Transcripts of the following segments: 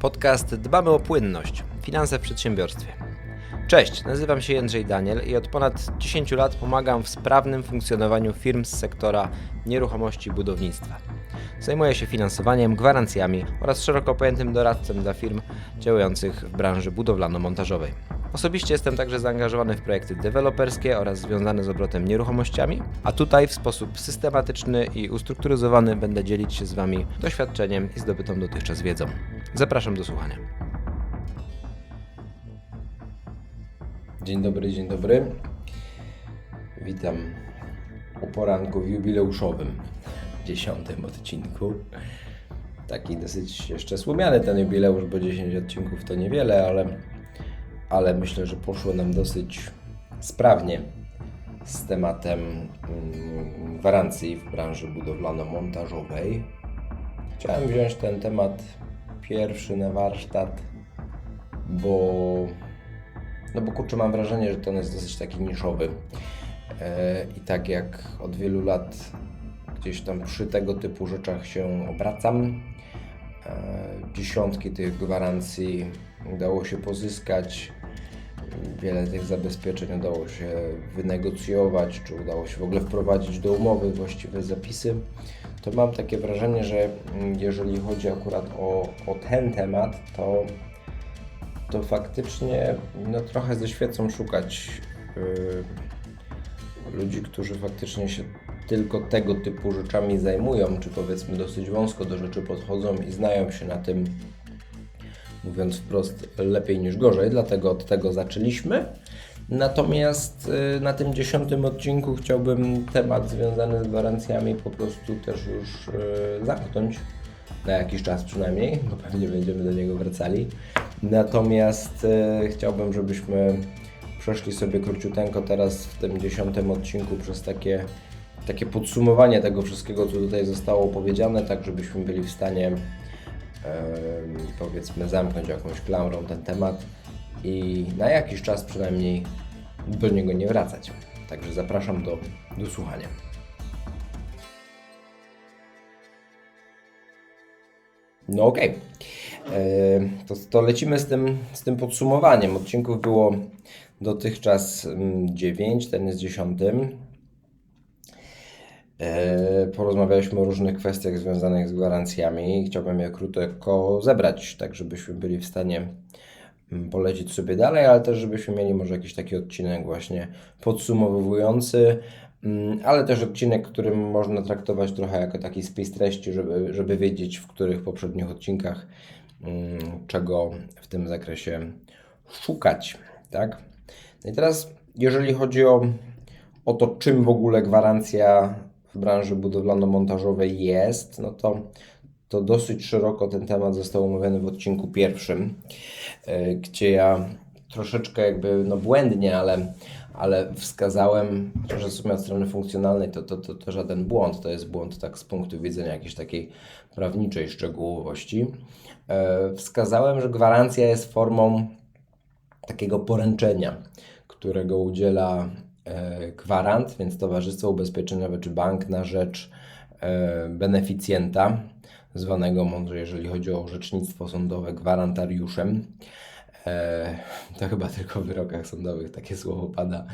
Podcast Dbamy o płynność. Finanse w przedsiębiorstwie. Cześć, nazywam się Jędrzej Daniel i od ponad 10 lat pomagam w sprawnym funkcjonowaniu firm z sektora nieruchomości budownictwa. Zajmuję się finansowaniem, gwarancjami oraz szeroko pojętym doradcem dla firm działających w branży budowlano-montażowej. Osobiście jestem także zaangażowany w projekty deweloperskie oraz związane z obrotem nieruchomościami, a tutaj w sposób systematyczny i ustrukturyzowany będę dzielić się z Wami doświadczeniem i zdobytą dotychczas wiedzą. Zapraszam do słuchania. Dzień dobry, dzień dobry. Witam o poranku jubileuszowym, dziesiątym odcinku. Taki dosyć jeszcze słomiany ten jubileusz, bo 10 odcinków to niewiele, ale, ale myślę, że poszło nam dosyć sprawnie z tematem mm, gwarancji w branży budowlano-montażowej. Chciałem wziąć ten temat pierwszy na warsztat, bo no bo kurczę, mam wrażenie, że to on jest dosyć taki niszowy. E, I tak jak od wielu lat gdzieś tam przy tego typu rzeczach się obracam, e, dziesiątki tych gwarancji udało się pozyskać, wiele tych zabezpieczeń udało się wynegocjować, czy udało się w ogóle wprowadzić do umowy właściwe zapisy, to mam takie wrażenie, że mm, jeżeli chodzi akurat o, o ten temat, to to faktycznie no, trochę ze świecą szukać yy, ludzi, którzy faktycznie się tylko tego typu rzeczami zajmują, czy powiedzmy dosyć wąsko do rzeczy podchodzą i znają się na tym, mówiąc wprost, lepiej niż gorzej, dlatego od tego zaczęliśmy. Natomiast yy, na tym dziesiątym odcinku chciałbym temat związany z gwarancjami po prostu też już yy, zamknąć na jakiś czas przynajmniej, bo pewnie będziemy do niego wracali. Natomiast e, chciałbym, żebyśmy przeszli sobie króciuteńko teraz w tym dziesiątym odcinku przez takie, takie podsumowanie tego wszystkiego, co tutaj zostało powiedziane, tak żebyśmy byli w stanie powiedzmy zamknąć jakąś klamrą ten temat i na jakiś czas przynajmniej do niego nie wracać. Także zapraszam do, do słuchania. No okej. Okay. To, to lecimy z tym, z tym podsumowaniem. Odcinków było dotychczas 9, mm, ten jest 10. E, porozmawialiśmy o różnych kwestiach związanych z gwarancjami. Chciałbym je krótko zebrać, tak żebyśmy byli w stanie mm, polecić sobie dalej, ale też żebyśmy mieli może jakiś taki odcinek właśnie podsumowujący, Mm, ale też odcinek, którym można traktować trochę jako taki spis treści, żeby, żeby wiedzieć, w których poprzednich odcinkach mm, czego w tym zakresie szukać. Tak? No i teraz, jeżeli chodzi o, o to, czym w ogóle gwarancja w branży budowlano-montażowej jest, no to, to dosyć szeroko ten temat został omówiony w odcinku pierwszym, e, gdzie ja troszeczkę jakby no błędnie, ale ale wskazałem, że w sumie od strony funkcjonalnej to, to, to, to żaden błąd, to jest błąd tak z punktu widzenia jakiejś takiej prawniczej szczegółowości. E, wskazałem, że gwarancja jest formą takiego poręczenia, którego udziela gwarant, więc towarzystwo ubezpieczeniowe czy bank na rzecz e, beneficjenta, zwanego mądrze, jeżeli chodzi o orzecznictwo sądowe, gwarantariuszem. E, to chyba tylko w wyrokach sądowych takie słowo pada.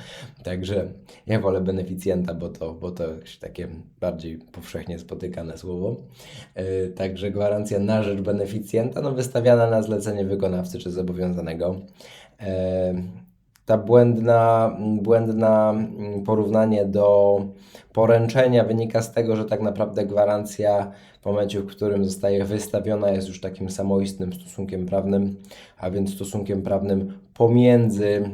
Także ja wolę beneficjenta, bo to, bo to takie bardziej powszechnie spotykane słowo. E, także gwarancja na rzecz beneficjenta, no wystawiana na zlecenie wykonawcy czy zobowiązanego. Ta błędna, błędna porównanie do poręczenia wynika z tego, że tak naprawdę gwarancja w momencie, w którym zostaje wystawiona, jest już takim samoistnym stosunkiem prawnym, a więc stosunkiem prawnym pomiędzy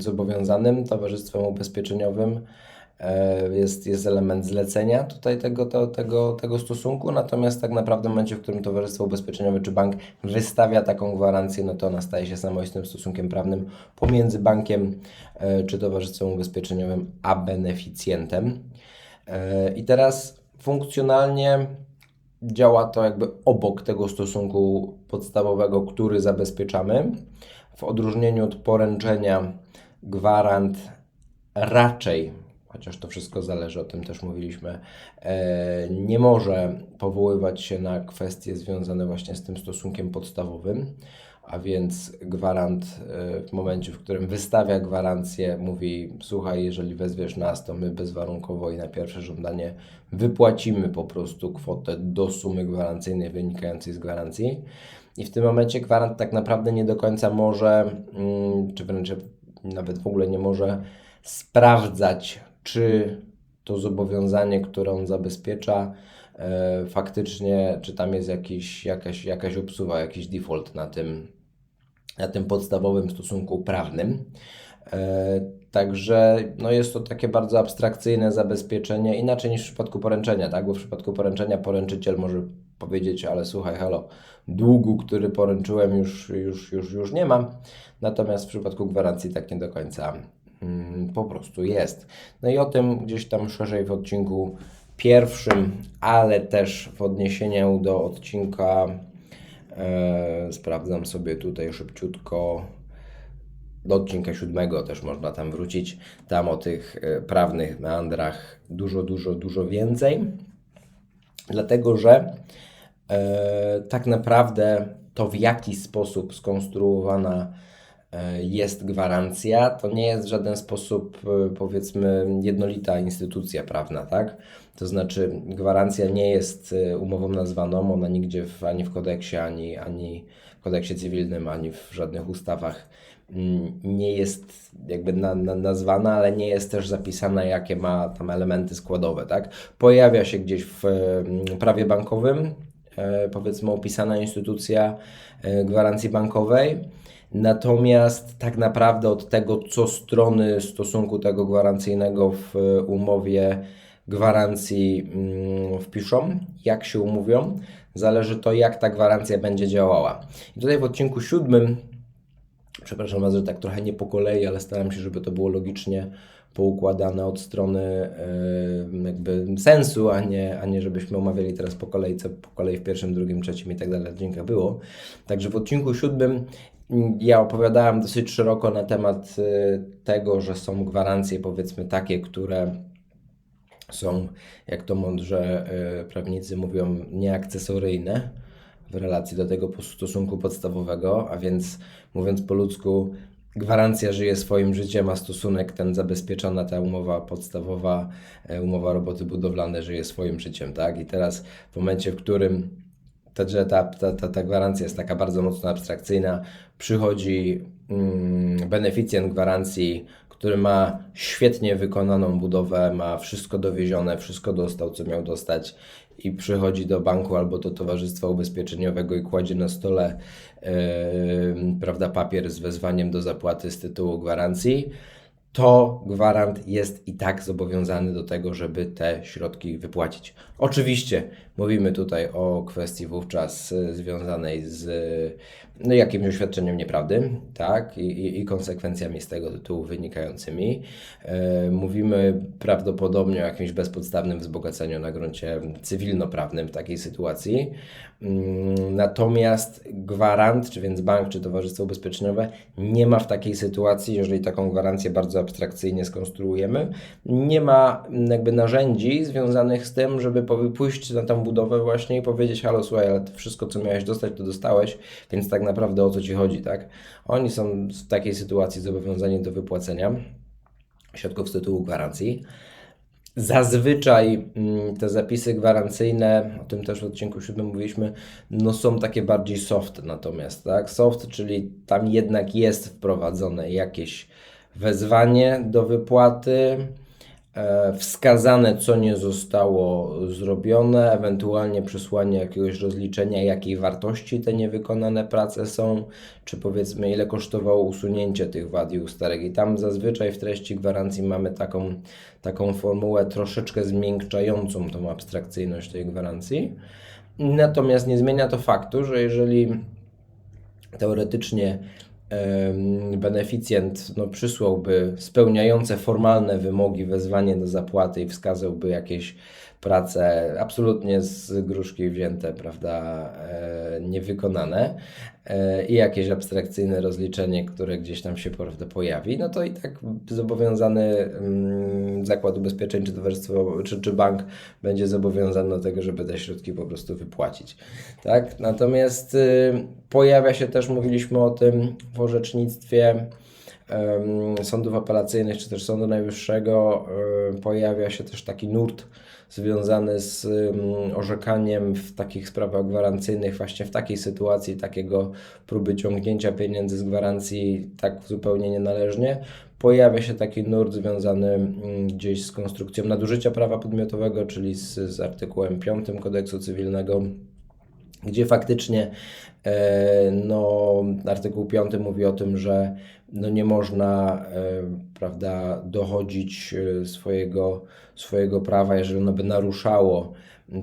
zobowiązanym towarzystwem ubezpieczeniowym jest, jest element zlecenia tutaj tego, to, tego, tego stosunku, natomiast tak naprawdę w momencie, w którym Towarzystwo Ubezpieczeniowe czy bank wystawia taką gwarancję, no to ona staje się samoistnym stosunkiem prawnym pomiędzy bankiem e, czy Towarzystwem Ubezpieczeniowym a beneficjentem. E, I teraz funkcjonalnie działa to jakby obok tego stosunku podstawowego, który zabezpieczamy. W odróżnieniu od poręczenia, gwarant raczej chociaż to wszystko zależy, o tym też mówiliśmy, e, nie może powoływać się na kwestie związane właśnie z tym stosunkiem podstawowym, a więc gwarant e, w momencie, w którym wystawia gwarancję, mówi: Słuchaj, jeżeli wezwiesz nas, to my bezwarunkowo i na pierwsze żądanie wypłacimy po prostu kwotę do sumy gwarancyjnej wynikającej z gwarancji. I w tym momencie gwarant tak naprawdę nie do końca może, mm, czy wręcz nawet w ogóle nie może sprawdzać, czy to zobowiązanie, które on zabezpiecza, e, faktycznie, czy tam jest jakiś, jakaś, jakaś obsuwa, jakiś default na tym, na tym podstawowym stosunku prawnym. E, także no jest to takie bardzo abstrakcyjne zabezpieczenie, inaczej niż w przypadku poręczenia, tak? Bo w przypadku poręczenia poręczyciel może powiedzieć, ale słuchaj, halo, długu, który poręczyłem już, już, już, już nie mam. Natomiast w przypadku gwarancji tak nie do końca po prostu jest. No i o tym gdzieś tam szerzej w odcinku pierwszym, ale też w odniesieniu do odcinka e, sprawdzam sobie tutaj szybciutko do odcinka siódmego też można tam wrócić. Tam o tych e, prawnych meandrach dużo, dużo, dużo więcej. Dlatego, że e, tak naprawdę to w jaki sposób skonstruowana jest gwarancja, to nie jest w żaden sposób, e, powiedzmy, jednolita instytucja prawna, tak? To znaczy, gwarancja nie jest e, umową nazwaną, ona nigdzie w, ani w kodeksie, ani, ani w kodeksie cywilnym, ani w żadnych ustawach mm, nie jest jakby na, na, nazwana, ale nie jest też zapisana, jakie ma tam elementy składowe, tak? Pojawia się gdzieś w mm, prawie bankowym, E, powiedzmy opisana instytucja e, gwarancji bankowej. Natomiast tak naprawdę od tego, co strony stosunku tego gwarancyjnego w umowie gwarancji mm, wpiszą, jak się umówią, zależy to, jak ta gwarancja będzie działała. I tutaj w odcinku siódmym, przepraszam Was, że tak trochę nie po kolei, ale staram się, żeby to było logicznie poukładane od strony e, jakby sensu, a nie, a nie żebyśmy omawiali teraz po kolei, co po kolei w pierwszym, drugim, trzecim i tak dalej odcinkach było. Także w odcinku siódmym ja opowiadałem dosyć szeroko na temat e, tego, że są gwarancje powiedzmy takie, które są, jak to mądrze e, prawnicy mówią, nieakcesoryjne w relacji do tego stosunku podstawowego, a więc mówiąc po ludzku, gwarancja żyje swoim życiem, a stosunek ten zabezpieczona, ta umowa podstawowa, e, umowa roboty budowlane żyje swoim życiem, tak? I teraz w momencie, w którym ta, ta, ta, ta, ta gwarancja jest taka bardzo mocno abstrakcyjna, przychodzi mm, beneficjent gwarancji, który ma świetnie wykonaną budowę, ma wszystko dowiezione, wszystko dostał, co miał dostać i przychodzi do banku albo do towarzystwa ubezpieczeniowego i kładzie na stole yy, prawda, papier z wezwaniem do zapłaty z tytułu gwarancji, to gwarant jest i tak zobowiązany do tego, żeby te środki wypłacić. Oczywiście mówimy tutaj o kwestii wówczas związanej z no, jakimś oświadczeniem nieprawdy, tak, I, i, i konsekwencjami z tego tytułu wynikającymi. E, mówimy prawdopodobnie o jakimś bezpodstawnym wzbogaceniu na gruncie cywilnoprawnym w takiej sytuacji. Mm, natomiast gwarant, czy więc bank, czy towarzystwo ubezpieczeniowe nie ma w takiej sytuacji, jeżeli taką gwarancję bardzo abstrakcyjnie skonstruujemy, nie ma jakby narzędzi związanych z tym, żeby pójść na tą budowę właśnie i powiedzieć, halo, słuchaj, ale wszystko, co miałeś dostać, to dostałeś, więc tak naprawdę o co Ci chodzi, tak? Oni są w takiej sytuacji zobowiązani do wypłacenia środków z tytułu gwarancji. Zazwyczaj mm, te zapisy gwarancyjne, o tym też w odcinku 7 mówiliśmy, no są takie bardziej soft natomiast, tak? Soft, czyli tam jednak jest wprowadzone jakieś wezwanie do wypłaty, E, wskazane, co nie zostało zrobione, ewentualnie przesłanie jakiegoś rozliczenia, jakiej wartości te niewykonane prace są, czy powiedzmy, ile kosztowało usunięcie tych wad i usterek. I tam zazwyczaj w treści gwarancji mamy taką, taką formułę troszeczkę zmiękczającą tą abstrakcyjność tej gwarancji. Natomiast nie zmienia to faktu, że jeżeli teoretycznie beneficjent no, przysłałby spełniające formalne wymogi wezwanie do zapłaty i wskazałby jakieś prace absolutnie z gruszki wzięte, prawda, e, niewykonane i jakieś abstrakcyjne rozliczenie, które gdzieś tam się pojawi, no to i tak zobowiązany mm, zakład ubezpieczeń czy czy, czy bank będzie zobowiązany do tego, żeby te środki po prostu wypłacić. Tak? Natomiast y, pojawia się też, mówiliśmy o tym w orzecznictwie, sądów apelacyjnych czy też Sądu Najwyższego pojawia się też taki nurt związany z orzekaniem w takich sprawach gwarancyjnych, właśnie w takiej sytuacji, takiego próby ciągnięcia pieniędzy z gwarancji tak zupełnie nienależnie. Pojawia się taki nurt związany gdzieś z konstrukcją nadużycia prawa podmiotowego, czyli z, z artykułem 5 kodeksu cywilnego gdzie faktycznie no, artykuł 5 mówi o tym, że no, nie można e, prawda, dochodzić e, swojego, swojego prawa, jeżeli ono by naruszało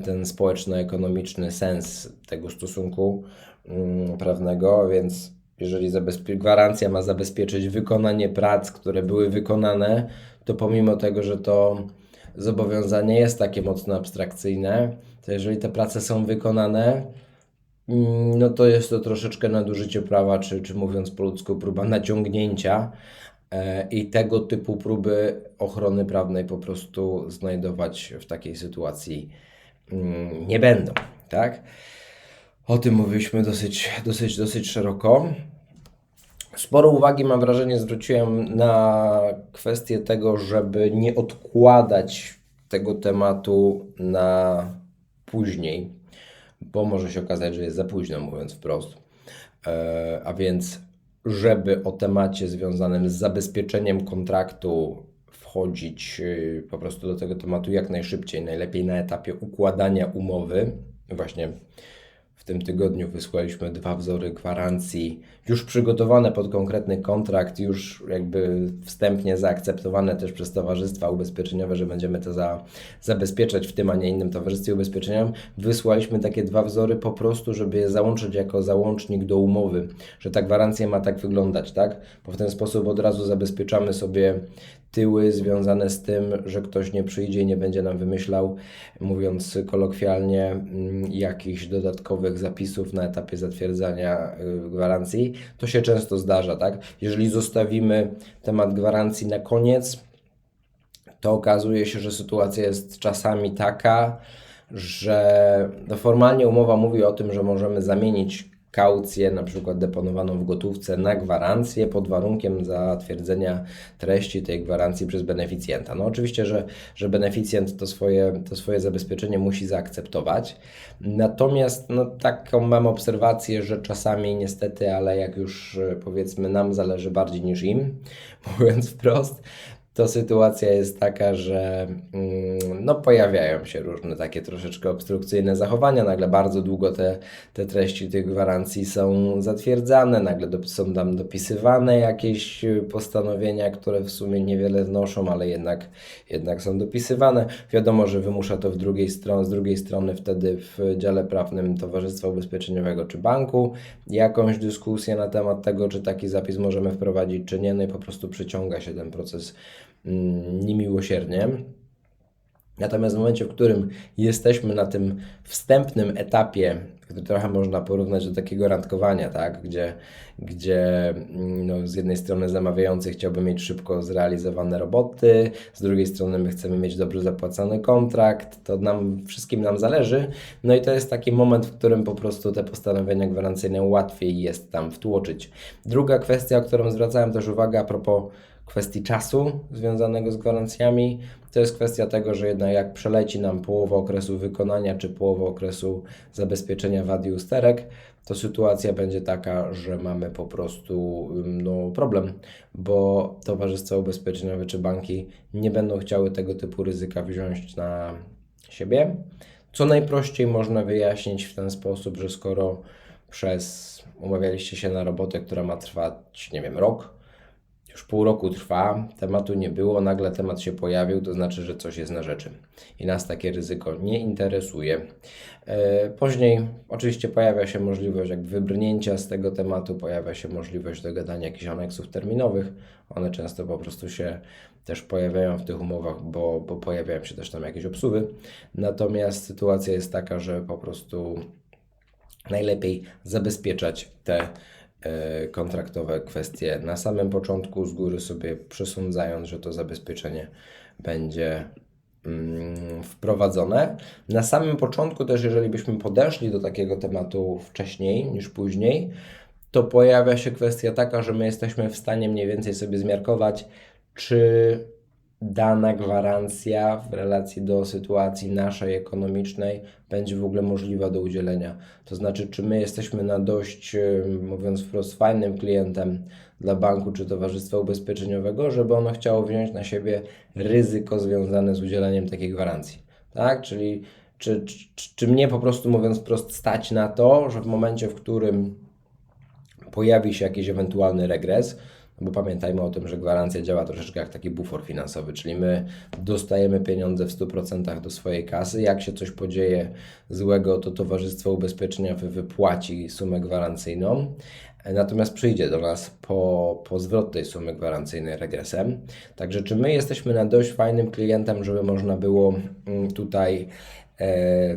ten społeczno-ekonomiczny sens tego stosunku mm, prawnego, więc jeżeli gwarancja ma zabezpieczyć wykonanie prac, które były wykonane, to pomimo tego, że to zobowiązanie jest takie mocno abstrakcyjne, to jeżeli te prace są wykonane, no to jest to troszeczkę nadużycie prawa, czy, czy mówiąc po ludzku, próba naciągnięcia e, i tego typu próby ochrony prawnej po prostu znajdować w takiej sytuacji mm, nie będą, tak? O tym mówiliśmy dosyć, dosyć, dosyć szeroko. Sporo uwagi, mam wrażenie, zwróciłem na kwestię tego, żeby nie odkładać tego tematu na później, bo może się okazać, że jest za późno, mówiąc wprost. E, a więc, żeby o temacie związanym z zabezpieczeniem kontraktu wchodzić y, po prostu do tego tematu jak najszybciej, najlepiej na etapie układania umowy, właśnie w tym tygodniu wysłaliśmy dwa wzory gwarancji, już przygotowane pod konkretny kontrakt, już jakby wstępnie zaakceptowane też przez towarzystwa ubezpieczeniowe, że będziemy to za, zabezpieczać w tym, a nie innym towarzystwie ubezpieczeniowym. Wysłaliśmy takie dwa wzory po prostu, żeby je załączyć jako załącznik do umowy, że ta gwarancja ma tak wyglądać, tak? Bo w ten sposób od razu zabezpieczamy sobie tyły związane z tym, że ktoś nie przyjdzie i nie będzie nam wymyślał, mówiąc kolokwialnie, mm, jakichś dodatkowych zapisów na etapie zatwierdzania y, To się często zdarza, tak? Jeżeli zostawimy temat gwarancji na koniec, to okazuje się, że sytuacja jest czasami taka, że no formalnie umowa mówi o tym, że możemy zamienić kaucję, na przykład deponowaną w gotówce, na gwarancję pod warunkiem zatwierdzenia treści tej gwarancji przez beneficjenta. No oczywiście, że, że beneficjent to swoje, to swoje zabezpieczenie musi zaakceptować. Natomiast no, taką mam obserwację, że czasami niestety, ale jak już powiedzmy nam zależy bardziej niż im, mówiąc wprost, to sytuacja jest taka, że mm, no, pojawiają się różne takie troszeczkę obstrukcyjne zachowania. Nagle bardzo długo te, te treści tych gwarancji są zatwierdzane, nagle do, są tam dopisywane jakieś postanowienia, które w sumie niewiele wnoszą, ale jednak, jednak są dopisywane. Wiadomo, że wymusza to w drugiej stron, z drugiej strony wtedy w dziale prawnym Towarzystwa Ubezpieczeniowego czy banku jakąś dyskusję na temat tego, czy taki zapis możemy wprowadzić, czy nie, no i po prostu przyciąga się ten proces niemiłosiernie. Natomiast w momencie, w którym jesteśmy na tym wstępnym etapie, który trochę można porównać do takiego randkowania, tak? gdzie, gdzie mm, no, z jednej strony zamawiający chciałby mieć szybko zrealizowane roboty, z drugiej strony my chcemy mieć dobrze zapłacony kontrakt, to nam wszystkim nam zależy. No i to jest taki moment, w którym po prostu te postanowienia gwarancyjne łatwiej jest tam wtłoczyć. Druga kwestia, o którą zwracałem też uwagę a propos kwestii czasu związanego z gwarancjami. To jest kwestia tego, że jednak jak przeleci nam połowa okresu wykonania czy połowa okresu zabezpieczenia wad i usterek, to sytuacja będzie taka, że mamy po prostu no, problem, bo towarzystwa ubezpieczeniowe czy banki nie będą chciały tego typu ryzyka wziąć na siebie. Co najprościej można wyjaśnić w ten sposób, że skoro przez umawialiście się na robotę, która ma trwać, nie wiem, rok, już pół roku trwa, tematu nie było, nagle temat się pojawił, to znaczy, że coś jest na rzeczy i nas takie ryzyko nie interesuje. E, Później oczywiście pojawia się możliwość jakby wybrnięcia z tego tematu, pojawia się możliwość dogadania jakichś aneksów terminowych. One często po prostu się też pojawiają w tych umowach, bo, bo pojawiają się też tam jakieś obsuwy. Natomiast sytuacja jest taka, że po prostu najlepiej zabezpieczać te kontraktowe kwestie na samym początku, z góry sobie przesądzając, że to zabezpieczenie będzie mm, wprowadzone. Na samym początku też, jeżeli byśmy podeszli do takiego tematu wcześniej niż później, to pojawia się kwestia taka, że my jesteśmy w stanie mniej więcej sobie zmiarkować, czy dana gwarancja w relacji do sytuacji naszej ekonomicznej będzie w ogóle możliwa do udzielenia. To znaczy, czy my jesteśmy na dość, em, mówiąc wprost, fajnym klientem dla banku czy towarzystwa ubezpieczeniowego, żeby ono chciało wziąć na siebie ryzyko związane z udzieleniem takiej gwarancji. Tak? Czyli czy, czy, czy mnie po prostu, mówiąc wprost, stać na to, że w momencie, w którym pojawi się jakiś ewentualny regres, bo pamiętajmy o tym, że gwarancja działa troszeczkę jak taki bufor finansowy, czyli my dostajemy pieniądze w 100% do swojej kasy. Jak się coś podzieje złego, to towarzystwo ubezpieczeniowe wypłaci sumę gwarancyjną, natomiast przyjdzie do nas po, po zwrot tej sumy gwarancyjnej regresem. Także czy my jesteśmy na dość fajnym klientem, żeby można było mm, tutaj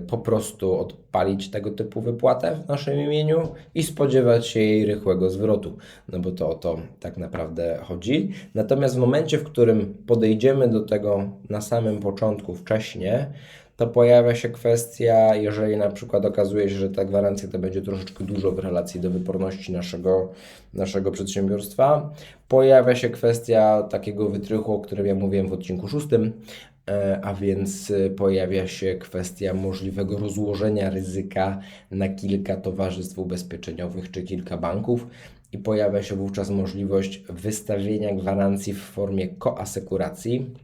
po prostu odpalić tego typu wypłatę w naszym imieniu i spodziewać się jej rychłego zwrotu, no bo to o to tak naprawdę chodzi. Natomiast w momencie, w którym podejdziemy do tego na samym początku, wcześnie, to pojawia się kwestia, jeżeli na przykład okazuje się, że ta gwarancja to będzie troszeczkę dużo w relacji do wyporności naszego, naszego przedsiębiorstwa, pojawia się kwestia takiego wytrychu, o którym ja mówiłem w odcinku szóstym, E, a więc y, pojawia się kwestia możliwego rozłożenia ryzyka na kilka towarzystw ubezpieczeniowych czy kilka banków i pojawia się wówczas możliwość wystawienia gwarancji w formie koasekuracji,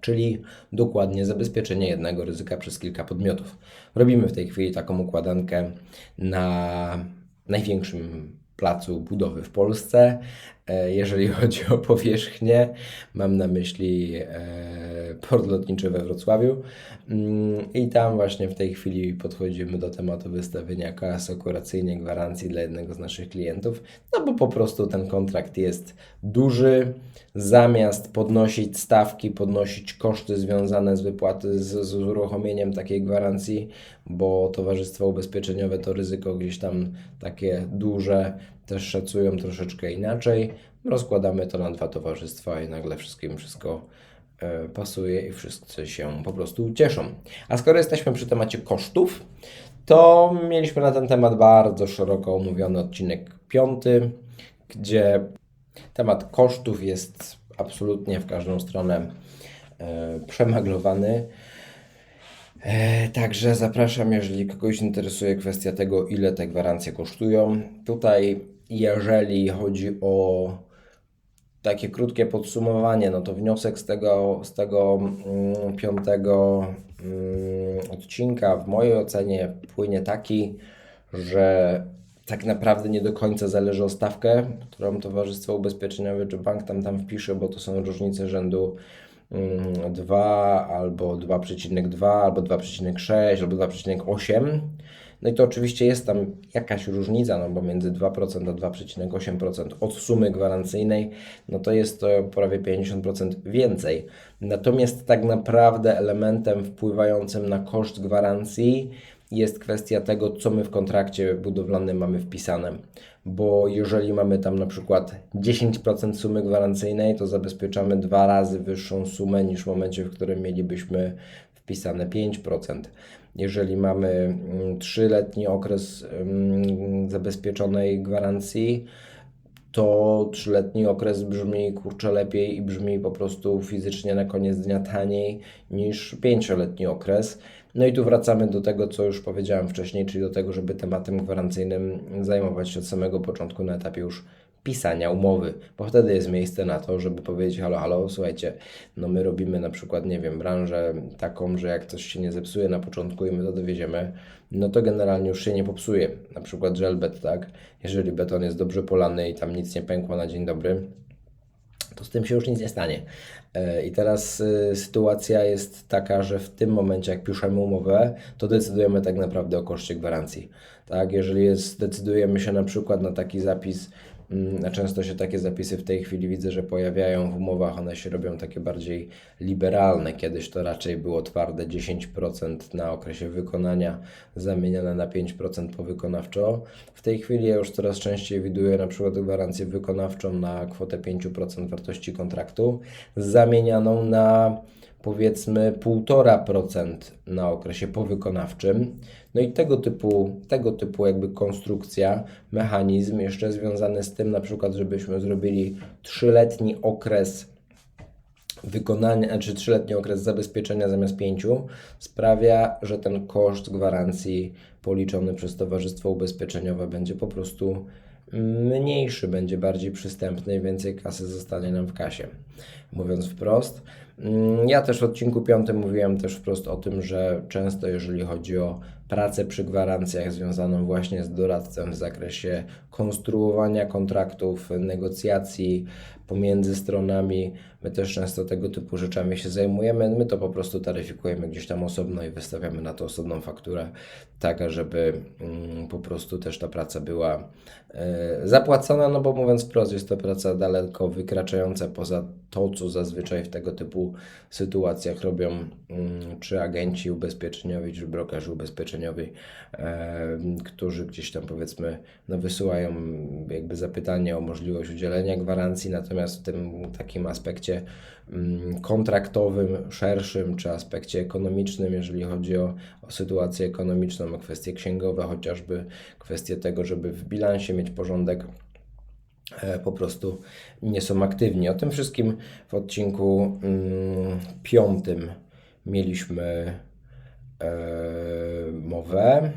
czyli dokładnie zabezpieczenie jednego ryzyka przez kilka podmiotów. Robimy w tej chwili taką układankę na największym placu budowy w Polsce. E, Jeżeli chodzi o powierzchnię, mam na myśli e, port lotniczy we Wrocławiu. Mm, i tam właśnie w tej chwili podchodzimy do tematu wystawienia koasekuracyjnej gwarancji dla jednego z naszych klientów, no bo po prostu ten kontrakt jest duży, zamiast podnosić stawki, podnosić koszty związane z wypłaty, z, z uruchomieniem takiej gwarancji, bo towarzystwa ubezpieczeniowe to ryzyko gdzieś tam takie duże też szacują troszeczkę inaczej. Rozkładamy to na dwa towarzystwa i nagle wszystkim wszystko e, pasuje i wszyscy się po prostu cieszą. A skoro jesteśmy przy temacie kosztów, to mieliśmy na ten temat bardzo szeroko omówiony odcinek piąty, gdzie temat kosztów jest absolutnie w każdą stronę e, przemaglowany. E, Także zapraszam, jeżeli kogoś interesuje kwestia tego, ile te gwarancje kosztują. Tutaj, jeżeli chodzi o takie krótkie podsumowanie, no to wniosek z tego, z tego mm, piątego mm, odcinka w mojej ocenie płynie taki, że tak naprawdę nie do końca zależy o stawkę, którą towarzystwo ubezpieczeniowe czy bank tam, tam wpisze, bo to są różnice rzędu mm, 2 albo 2,2 albo 2,6 albo 2,8. No i to oczywiście jest tam jakaś różnica, no bo między 2% a 2,8% od sumy gwarancyjnej, no to jest to prawie 50% więcej. Natomiast tak naprawdę elementem wpływającym na koszt gwarancji jest kwestia tego, co my w kontrakcie budowlanym mamy wpisane. Bo jeżeli mamy tam na przykład 10% sumy gwarancyjnej, to zabezpieczamy dwa razy wyższą sumę niż w momencie, w którym mielibyśmy wpisane 5%. Jeżeli mamy 3-letni okres mm, zabezpieczonej gwarancji, to trzyletni okres brzmi kurczę lepiej i brzmi po prostu fizycznie na koniec dnia taniej niż pięcioletni okres. No i tu wracamy do tego, co już powiedziałem wcześniej, czyli do tego, żeby tematem gwarancyjnym zajmować się od samego początku na etapie już pisania umowy, bo wtedy jest miejsce na to, żeby powiedzieć halo, halo, słuchajcie, no my robimy na przykład, nie wiem, branżę taką, że jak coś się nie zepsuje na początku i my to dowieziemy, no to generalnie już się nie popsuje. Na przykład żelbet, tak? Jeżeli beton jest dobrze polany i tam nic nie pękło na dzień dobry, to z tym się już nic nie stanie. E, I teraz y, sytuacja jest taka, że w tym momencie, jak piszemy umowę, to decydujemy tak naprawdę o koszcie gwarancji. Tak, jeżeli jest, decydujemy się na przykład na taki zapis, często się takie zapisy w tej chwili widzę, że pojawiają w umowach, one się robią takie bardziej liberalne. Kiedyś to raczej było twarde 10% na okresie wykonania, zamienione na 5% powykonawczo. W tej chwili ja już coraz częściej widuję na przykład gwarancję wykonawczą na kwotę 5% wartości kontraktu, zamienianą na powiedzmy 1,5% na okresie powykonawczym. No i tego typu, tego typu jakby konstrukcja, mechanizm jeszcze związany z tym na przykład, żebyśmy zrobili trzyletni okres wykonania, znaczy trzyletni okres zabezpieczenia zamiast pięciu sprawia, że ten koszt gwarancji policzony przez towarzystwo ubezpieczeniowe będzie po prostu mniejszy, będzie bardziej przystępny i więcej kasy zostanie nam w kasie. Mówiąc wprost, ja też w odcinku piątym mówiłem też wprost o tym, że często jeżeli chodzi o pracę przy gwarancjach związaną właśnie z doradcem w zakresie konstruowania kontraktów, negocjacji pomiędzy stronami, my też często tego typu rzeczami się zajmujemy. My to po prostu taryfikujemy gdzieś tam osobno i wystawiamy na to osobną fakturę, taka, żeby mm, po prostu też ta praca była e, zapłacona, no bo mówiąc wprost, jest to praca daleko wykraczająca poza to, co zazwyczaj w tego typu sytuacjach robią mm, czy agenci ubezpieczeniowi, czy brokerzy ubezpieczeniowi, e, którzy gdzieś tam powiedzmy no, wysyłają jakby zapytanie o możliwość udzielenia gwarancji, natomiast w tym takim aspekcie mm, kontraktowym, szerszym, czy aspekcie ekonomicznym, jeżeli chodzi o, o sytuację ekonomiczną, o kwestie księgowe, chociażby kwestie tego, żeby w bilansie mieć porządek E, po prostu nie są aktywni. O tym wszystkim w odcinku mm, piątym mieliśmy mowę.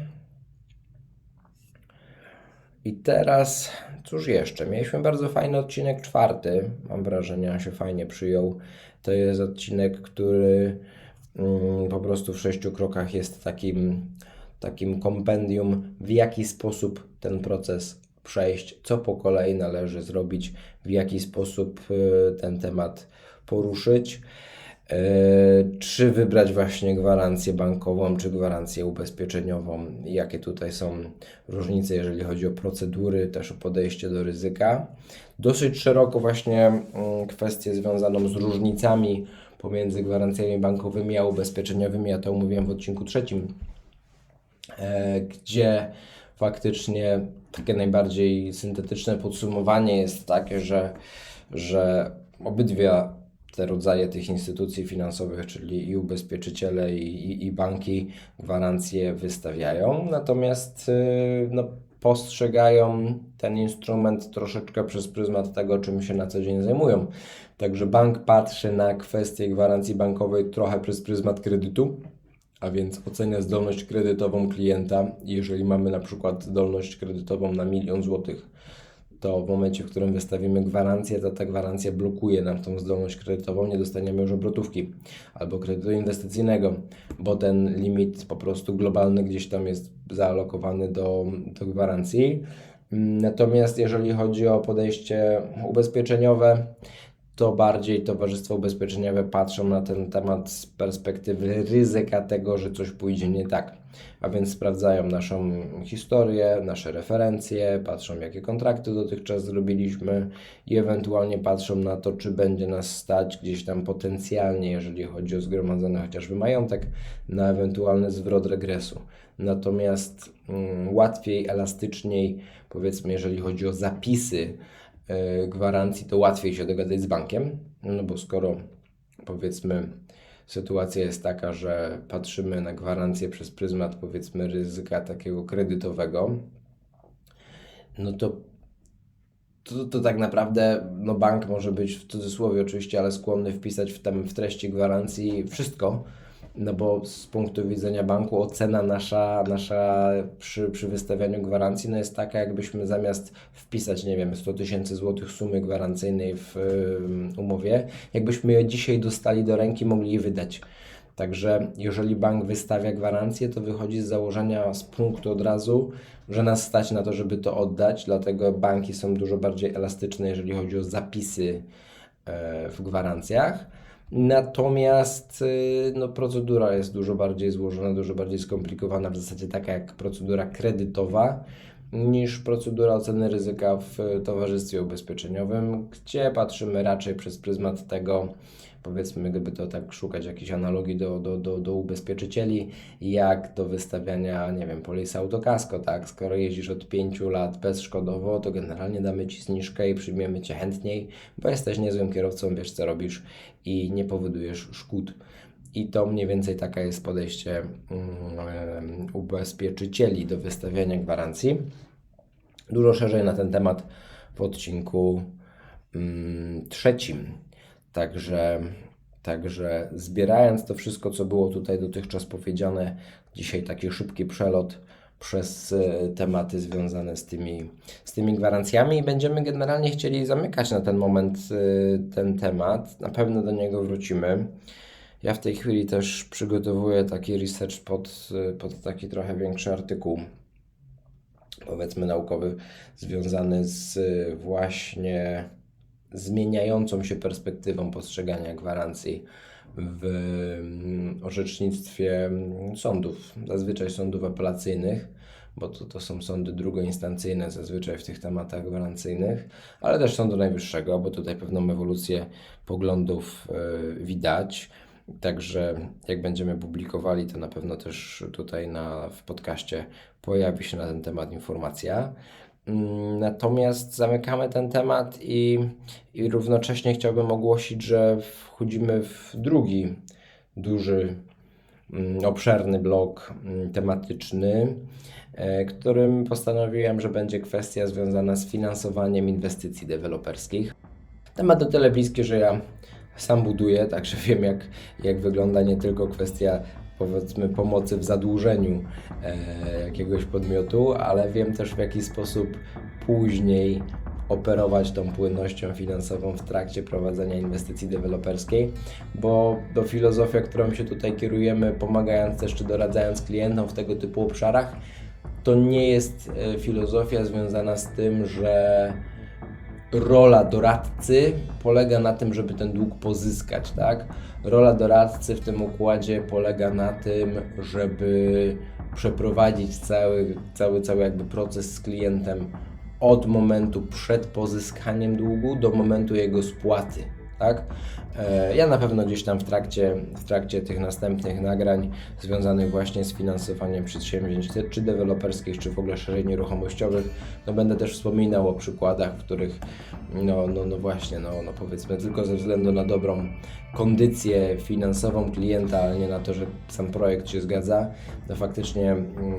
I teraz, cóż jeszcze? Mieliśmy bardzo fajny odcinek czwarty. Mam wrażenie, on się fajnie przyjął. To jest odcinek, który mm, po prostu w sześciu krokach jest takim, takim kompendium, w jaki sposób ten proces przejść, co po kolei należy zrobić, w jaki sposób y, ten temat poruszyć. Y, czy wybrać właśnie gwarancję bankową, czy gwarancję ubezpieczeniową? Jakie tutaj są różnice, jeżeli chodzi o procedury, też o podejście do ryzyka? Dosyć szeroko właśnie mm, kwestię związaną z różnicami pomiędzy gwarancjami bankowymi a ubezpieczeniowymi. Ja to mówiłem w odcinku trzecim, e, gdzie faktycznie takie najbardziej syntetyczne podsumowanie jest takie, że, że obydwie te rodzaje tych instytucji finansowych, czyli i ubezpieczyciele, i, i, i banki, gwarancje wystawiają, natomiast y, no, postrzegają ten instrument troszeczkę przez pryzmat tego, czym się na co dzień zajmują. Także bank patrzy na kwestię gwarancji bankowej trochę przez pryzmat kredytu, a więc ocenia zdolność kredytową klienta. Jeżeli mamy na przykład zdolność kredytową na milion złotych, to w momencie, w którym wystawimy gwarancję, to ta gwarancja blokuje nam tą zdolność kredytową, nie dostaniemy już obrotówki albo kredytu inwestycyjnego, bo ten limit po prostu globalny gdzieś tam jest zaalokowany do, do gwarancji. Natomiast jeżeli chodzi o podejście ubezpieczeniowe, to bardziej towarzystwa ubezpieczeniowe patrzą na ten temat z perspektywy ryzyka tego, że coś pójdzie nie tak. A więc sprawdzają naszą historię, nasze referencje, patrzą jakie kontrakty dotychczas zrobiliśmy i ewentualnie patrzą na to, czy będzie nas stać gdzieś tam potencjalnie, jeżeli chodzi o zgromadzony chociażby majątek, na ewentualny zwrot regresu. Natomiast mm, łatwiej, elastyczniej, powiedzmy, jeżeli chodzi o zapisy, gwarancji, to łatwiej się dogadać z bankiem, no bo skoro powiedzmy sytuacja jest taka, że patrzymy na gwarancję przez pryzmat powiedzmy ryzyka takiego kredytowego, no to to, to tak naprawdę no bank może być w cudzysłowie oczywiście, ale skłonny wpisać w, tem, w treści gwarancji wszystko, no bo z punktu widzenia banku ocena nasza, nasza przy, przy wystawianiu gwarancji no jest taka, jakbyśmy zamiast wpisać, nie wiem, 100 tysięcy złotych sumy gwarancyjnej w umowie, jakbyśmy je dzisiaj dostali do ręki, mogli je wydać. Także jeżeli bank wystawia gwarancję, to wychodzi z założenia, z punktu od razu, że nas stać na to, żeby to oddać, dlatego banki są dużo bardziej elastyczne, jeżeli chodzi o zapisy e, w gwarancjach. Natomiast y, no, procedura jest dużo bardziej złożona, dużo bardziej skomplikowana, w zasadzie taka jak procedura kredytowa niż procedura oceny ryzyka w towarzystwie ubezpieczeniowym, gdzie patrzymy raczej przez pryzmat tego, powiedzmy, gdyby to tak szukać jakiejś analogii do, do, do, do ubezpieczycieli, jak do wystawiania, nie wiem, polisy autokasko, tak? Skoro jeździsz od 5 lat bezszkodowo, to generalnie damy Ci zniżkę i przyjmiemy Cię chętniej, bo jesteś niezłym kierowcą, wiesz co robisz i nie powodujesz szkód. I to mniej więcej taka jest podejście um, ubezpieczycieli do wystawiania gwarancji. Dużo szerzej na ten temat w odcinku um, trzecim. Także, także zbierając to wszystko, co było tutaj dotychczas powiedziane, dzisiaj taki szybki przelot przez e, tematy związane z tymi, z tymi gwarancjami i będziemy generalnie chcieli zamykać na ten moment e, ten temat. Na pewno do niego wrócimy. Ja w tej chwili też przygotowuję taki research pod, pod taki trochę większy artykuł, powiedzmy naukowy, związany z właśnie zmieniającą się perspektywą postrzegania gwarancji w mm, orzecznictwie sądów, zazwyczaj sądów apelacyjnych, bo to, to są sądy drugoinstancyjne zazwyczaj w tych tematach gwarancyjnych, ale też Sądu Najwyższego, bo tutaj pewną ewolucję poglądów y, widać. Także jak będziemy publikowali, to na pewno też tutaj na, w podcaście pojawi się na ten temat informacja. Mm, natomiast zamykamy ten temat i, i równocześnie chciałbym ogłosić, że wchodzimy w drugi duży, mm, obszerny blok mm, tematyczny, e, którym postanowiłem, że będzie kwestia związana z finansowaniem inwestycji deweloperskich. Temat o tyle bliski, że ja sam buduję, także wiem jak, jak wygląda nie tylko kwestia powiedzmy pomocy w zadłużeniu e, jakiegoś podmiotu, ale wiem też w jaki sposób później operować tą płynnością finansową w trakcie prowadzenia inwestycji deweloperskiej, bo do filozofia, którą się tutaj kierujemy, pomagając też czy doradzając klientom w tego typu obszarach, to nie jest e, filozofia związana z tym, że rola doradcy polega na tym, żeby ten dług pozyskać, tak? Rola doradcy w tym układzie polega na tym, żeby przeprowadzić cały, cały, cały jakby proces z klientem od momentu przed pozyskaniem długu do momentu jego spłaty, tak? E, ja na pewno gdzieś tam w trakcie, w trakcie tych następnych nagrań związanych właśnie z finansowaniem przedsięwzięć, czy deweloperskich, czy w ogóle szerzej nieruchomościowych, no będę też wspominał o przykładach, w których no, no, no właśnie, no, no powiedzmy tylko ze względu na dobrą kondycję finansową klienta, ale nie na to, że sam projekt się zgadza, no faktycznie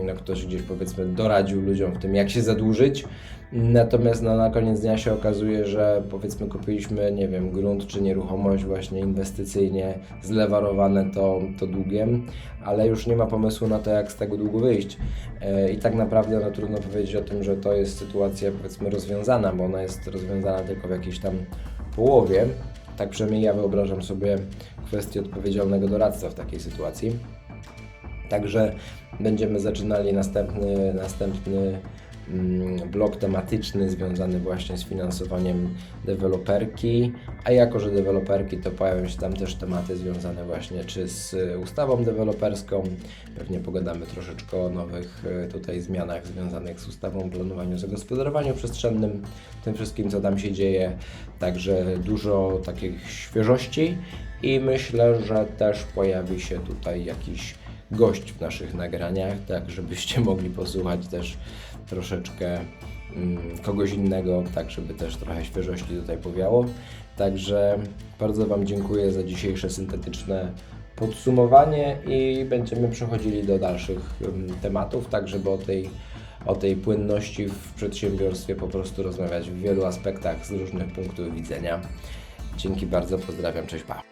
no, ktoś gdzieś powiedzmy doradził ludziom w tym, jak się zadłużyć, natomiast no, na koniec dnia się okazuje, że powiedzmy kupiliśmy, nie wiem, grunt czy nieruchomość właśnie inwestycyjnie zlewarowane to, to długiem, ale już nie ma pomysłu na to, jak z tego długu wyjść. E, I tak naprawdę no, trudno powiedzieć o tym, że to jest sytuacja powiedzmy rozwiązana, bo ona jest rozwiązana tylko w jakiejś tam połowie. Tak przynajmniej ja wyobrażam sobie kwestię odpowiedzialnego doradztwa w takiej sytuacji. Także będziemy zaczynali następny, następny blok tematyczny związany właśnie z finansowaniem deweloperki, a jako, że deweloperki to pojawią się tam też tematy związane właśnie czy z ustawą deweloperską, pewnie pogadamy troszeczkę o nowych e, tutaj zmianach związanych z ustawą o planowaniu zagospodarowaniu przestrzennym, tym wszystkim co tam się dzieje, także dużo takich świeżości i myślę, że też pojawi się tutaj jakiś gość w naszych nagraniach, tak żebyście mogli posłuchać też troszeczkę mm, kogoś innego, tak żeby też trochę świeżości tutaj powiało. Także bardzo Wam dziękuję za dzisiejsze syntetyczne podsumowanie i będziemy przechodzili do dalszych mm, tematów, tak żeby o tej, o tej płynności w przedsiębiorstwie po prostu rozmawiać w wielu aspektach z różnych punktów widzenia. Dzięki bardzo, pozdrawiam, cześć, pa.